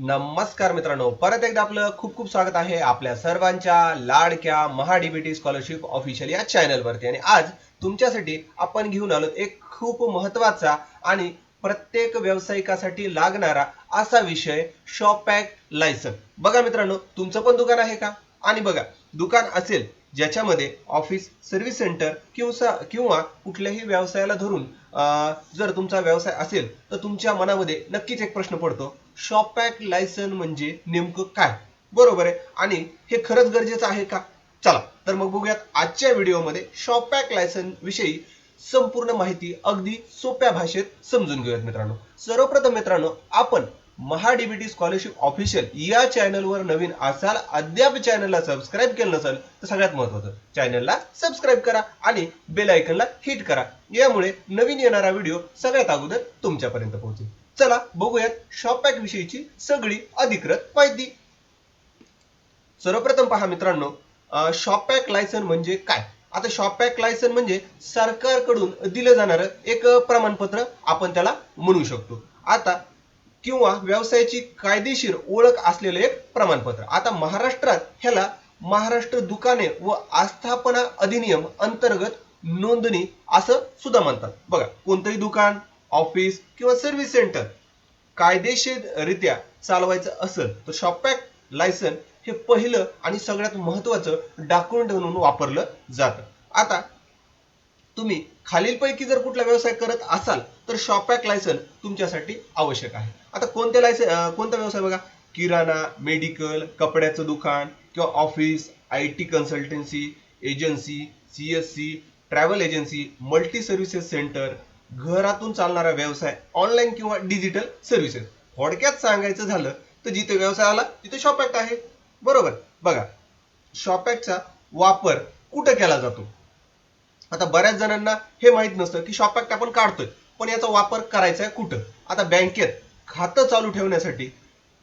नमस्कार मित्रांनो परत एकदा आपलं खूप खूप स्वागत आहे आपल्या सर्वांच्या लाडक्या महाडीबीटी स्कॉलरशिप ऑफिशियल या चॅनलवरती आणि आज तुमच्यासाठी आपण घेऊन आलो एक खूप महत्त्वाचा आणि प्रत्येक व्यावसायिकासाठी लागणारा असा विषय शॉप पॅक लायसन बघा मित्रांनो तुमचं पण दुकान आहे का? आणि बघा दुकान असेल ज्याच्यामध्ये ऑफिस सर्व्हिस सेंटर किंवा किंवा कुठल्याही व्यवसायाला धरून जर तुमचा व्यवसाय असेल तर तुमच्या मनामध्ये नक्कीच एक प्रश्न पडतो. शॉपॅक लायसन म्हणजे नेमकं काय? बरोबर आहे? आणि हे खरंच गरजेचं आहे का? चला तर मग बघूयात आजच्या व्हिडिओमध्ये शॉपॅक लायसन विषयी संपूर्ण माहिती अगदी सोप्या भाषेत समजून घेऊयात मित्रांनो. सर्वप्रथम मित्रांनो आपण महाडीबीटी स्कॉलरशिप ऑफिशियल या चॅनलवर नवीन असाल अद्याप चॅनलला सबस्क्राईब केलं नसेल तर सगळ्यात महत्वाचं चॅनलला सबस्क्राईब करा आणि बेल आयकनला हिट करा. यामुळे नवीन येणारा व्हिडिओ सगळ्यात अगोदर तुमच्यापर्यंत पोहोचेल. चला बघूयात शॉपॅक विषयीची सगळी अधिकृत माहिती. सर्वप्रथम पहा मित्रांनो शॉपॅक लायसन म्हणजे काय? आता शॉपॅक लायसन म्हणजे सरकारकडून दिलं जाणारं एक प्रमाणपत्र आपण त्याला म्हणू शकतो. आता किंवा व्यवसायाची कायदेशीर ओळख असलेलं एक प्रमाणपत्र. आता महाराष्ट्रात ह्याला महाराष्ट्र दुकाने व आस्थापना अधिनियम अंतर्गत नोंदणी असं सुद्धा म्हणतात. बघा कोणतंही दुकान ऑफिस किंवा सर्व्हिस सेंटर कायदेशीररित्या चालवायचं असेल तर शॉपॅक लायसन हे पहिलं आणि सगळ्यात महत्वाचं डॉक्युमेंट म्हणून वापरलं जातं. आता तुम्ही खालीलपैकी जर कुठला व्यवसाय करत असाल तर शॉपॅक लायसन तुमच्यासाठी आवश्यक आहे. आता कोणत्या लायसन कोणता व्यवसाय बघा? किराणा मेडिकल कपड्याचं दुकान किंवा office I T consultancy agency C S C travel agency multi services centre घरातून चालणारा व्यवसाय ऑनलाईन किंवा डिजिटल सर्व्हिसेस थोडक्यात सांगायचं झालं तर जिथे व्यवसाय आला तिथे शॉपॅक्ट आहे. बरोबर? बघा शॉपॅक्टचा वापर कुठं केला जातो? आता बऱ्याच जणांना हे माहीत नसतं की शॉप ऍक्ट आपण काढतोय. पण याचा वापर करायचा आहे कुठं? आता बँकेत खातं चालू ठेवण्यासाठी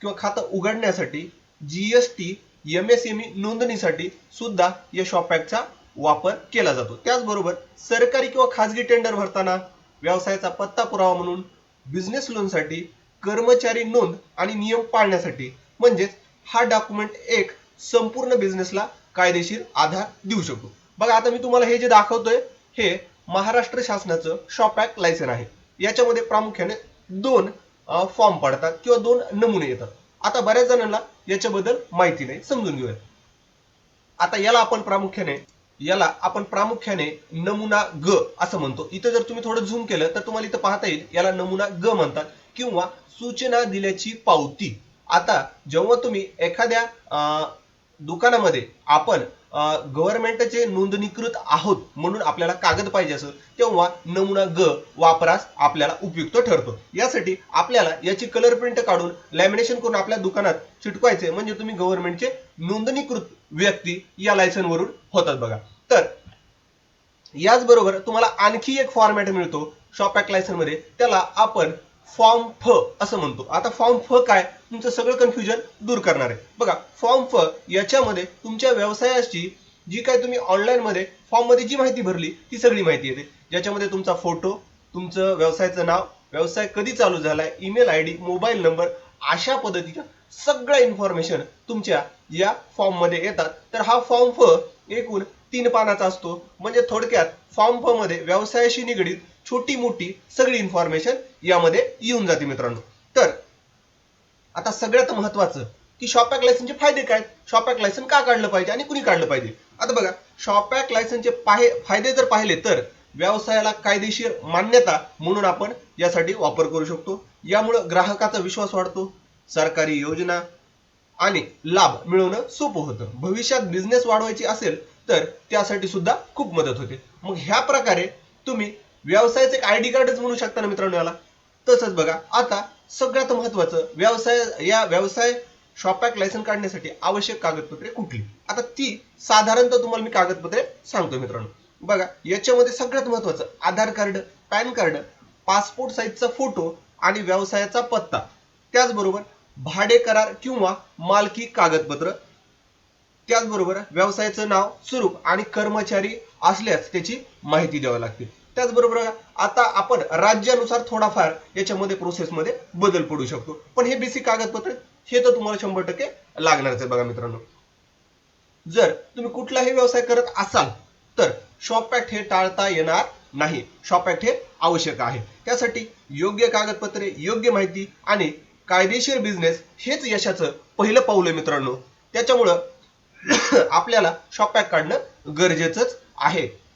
किंवा खातं उघडण्यासाठी जीएसटी एम ई नोंदणीसाठी सुद्धा या शॉप ऍक्टचा वापर केला जातो. त्याचबरोबर सरकारी किंवा खाजगी टेंडर भरताना व्यवसायाचा पत्ता पुरावा म्हणून बिझनेस लोनसाठी कर्मचारी नोंद आणि नियम पाळण्यासाठी म्हणजेच हा डॉक्युमेंट एक संपूर्ण बिझनेसला कायदेशीर आधार देऊ शकतो. बघा आता मी तुम्हाला हे जे दाखवतोय हे महाराष्ट्र शासनाचं शॉप ऍक्ट लायसन आहे. याच्यामध्ये प्रामुख्याने दोन फॉर्म पडतात किंवा दोन नमुने येतात. आता बऱ्याच जणांना याच्याबद्दल माहिती नाही समजून घेऊया आता याला आपण प्रामुख्याने याला आपण प्रामुख्याने नमुना ग असं म्हणतो. इथं जर तुम्ही थोडं झूम केलं तर तुम्हाला इथं पाहता येईल याला नमुना ग म्हणतात किंवा सूचना दिल्याची पावती. आता जेव्हा तुम्ही एखाद्या अं, दुकानामध्ये आपण गव्हर्नमेंटचे नोंदणीकृत आहोत म्हणून आपल्याला कागद पाहिजे असेल तेव्हा नमुना ग वापरास आपल्याला उपयुक्त ठरतो. यासाठी आपल्याला याची कलर प्रिंट काढून लॅमिनेशन करून आपल्या दुकानात चिटकवायचे म्हणजे तुम्ही गव्हर्नमेंटचे नोंदणीकृत व्यक्ती या लायसन वरून होतात बघा. तर याचबरोबर तुम्हाला आणखी एक फॉर्मॅट मिळतो शॉप ऍक्ट लायसनमध्ये. त्याला आपण फॉर्म फ असं म्हणतो. आता फॉर्म फ काय? तुमचं सगळं कन्फ्युजन दूर करणार आहे. बघा फॉर्म फ याच्यामध्ये तुमच्या व्यवसायाची जी काय तुम्ही ऑनलाईनमध्ये फॉर्ममध्ये जी माहिती भरली ती सगळी माहिती येते. ज्याच्यामध्ये तुमचा फोटो तुमचं व्यवसायाचं नाव व्यवसाय कधी चालू झालाय email I D mobile number अशा पद्धतीच्या सगळ्या इन्फॉर्मेशन तुमच्या या फॉर्ममध्ये येतात. तर हा फॉर्म फ एकूण तीन पानाचा असतो. म्हणजे थोडक्यात फॉर्म फ मध्ये व्यवसायाशी निगडीत छोटी मोठी सगळी इन्फॉर्मेशन यामध्ये येऊन जाते मित्रांनो. तर आता सगळ्यात महत्वाचं की शॉपॅक लायसनचे फायदे काय? शॉपॅक लायसन का काढलं पाहिजे आणि कुणी काढलं पाहिजे? आता बघा शॉपॅक लायसनचे फायदे जर पाहिले तर व्यवसायाला कायदेशीर मान्यता म्हणून आपण यासाठी वापर करू शकतो. यामुळं ग्राहकाचा विश्वास वाढतो सरकारी योजना आणि लाभ मिळवणं सोपं होतं. भविष्यात बिझनेस वाढवायची असेल तर त्यासाठी सुद्धा खूप मदत होते. मग ह्या प्रकारे तुम्ही व्यवसायाचं एक आय डी कार्डच म्हणू शकता ना मित्रांनो याला. तसंच बघा आता सगळ्यात महत्वाचं व्यवसाय या व्यवसाय शॉपॅक लायसन काढण्यासाठी आवश्यक कागदपत्रे कुठली? आता ती साधारणतः तुम्हाला मी कागदपत्रे सांगतो मित्रांनो. बघा याच्यामध्ये सगळ्यात महत्वाचं Aadhaar card PAN card passport साईजचा फोटो आणि व्यवसायाचा पत्ता. त्याचबरोबर भाडे करार किंवा मालकी कागदपत्र. त्याचबरोबर व्यवसायाचं नाव स्वरूप आणि कर्मचारी असल्यास त्याची माहिती द्यावी लागते. त्याचबरोबर आता आपण राज्यानुसार थोडाफार याच्यामध्ये प्रोसेसमध्ये बदल पडू शकतो. पण हे बेसिक कागदपत्र हे तर तुम्हाला शंभर टक्के लागणारच आहे बघा मित्रांनो. जर तुम्ही कुठलाही व्यवसाय करत असाल तर शॉप ऍक्ट हे टाळता येणार नाही. शॉप ऍक्ट हे आवश्यक आहे. त्यासाठी योग्य कागदपत्रे योग्य माहिती आणि कायदेशीर बिझनेस हेच यशाचं पहिलं पाऊल आहे मित्रांनो. त्याच्यामुळं आपल्याला शॉप ऍक्ट काढणं गरजेचंच आहे.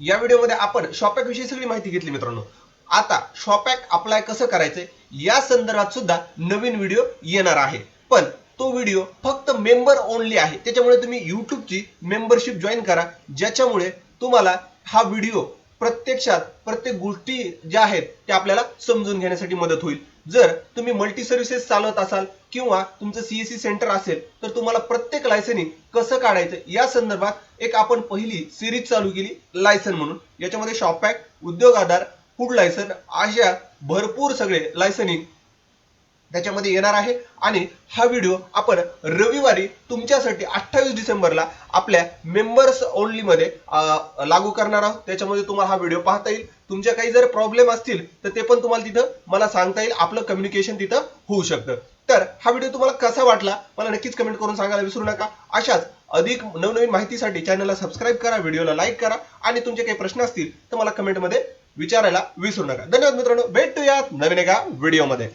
या व्हिडिओमध्ये आपण शॉपॅक विषयी सगळी माहिती घेतली मित्रांनो. आता शॉपॅक अप्लाय कसं करायचंय या संदर्भात सुद्धा नवीन व्हिडिओ येणार आहे. पण तो व्हिडिओ फक्त मेंबर ओनली आहे. त्याच्यामुळे तुम्ही युट्यूबची मेंबरशिप जॉईन करा ज्याच्यामुळे तुम्हाला हा व्हिडिओ प्रत्यक्षात प्रत्येक गोष्टी ज्या आहेत त्या आपल्याला समजून घेण्यासाठी मदत होईल. जर तुम्ही मल्टी सर्व्हिसेस चालवत असाल किंवा तुमचं सीएससी सेंटर असेल तर तुम्हाला प्रत्येक लायसनिंग कसं काढायचं या संदर्भात एक आपण पहिली सिरीज चालू केली लायसन म्हणून. याच्यामध्ये शॉप पॅक उद्योग आधार फूड लायसन अशा भरपूर सगळे लायसनिंग त्याच्यामध्ये येणार आहे. आणि हा व्हिडिओ आपण रविवारी तुमच्यासाठी अठ्ठावीस डिसेंबरला आपल्या मेंबर्स ओनलीमध्ये लागू करणार आहोत. त्याच्यामध्ये तुम्हाला हा व्हिडिओ पाहता येईल. तुमच्या काही जर प्रॉब्लेम असतील तर ते पण तुम्हाला तिथं मला सांगता येईल. आपलं कम्युनिकेशन तिथं होऊ शकतं. तर हा व्हिडिओ तुम्हाला कसा वाटला मला नक्कीच कमेंट करून सांगायला विसरू नका. अशाच अधिक नवनवीन माहितीसाठी चॅनलला सबस्क्राईब करा व्हिडिओला लाईक करा. आणि तुमचे काही प्रश्न असतील तर मला कमेंटमध्ये विचारायला विसरू नका. धन्यवाद मित्रांनो. भेटूयात नवीन एका व्हिडिओमध्ये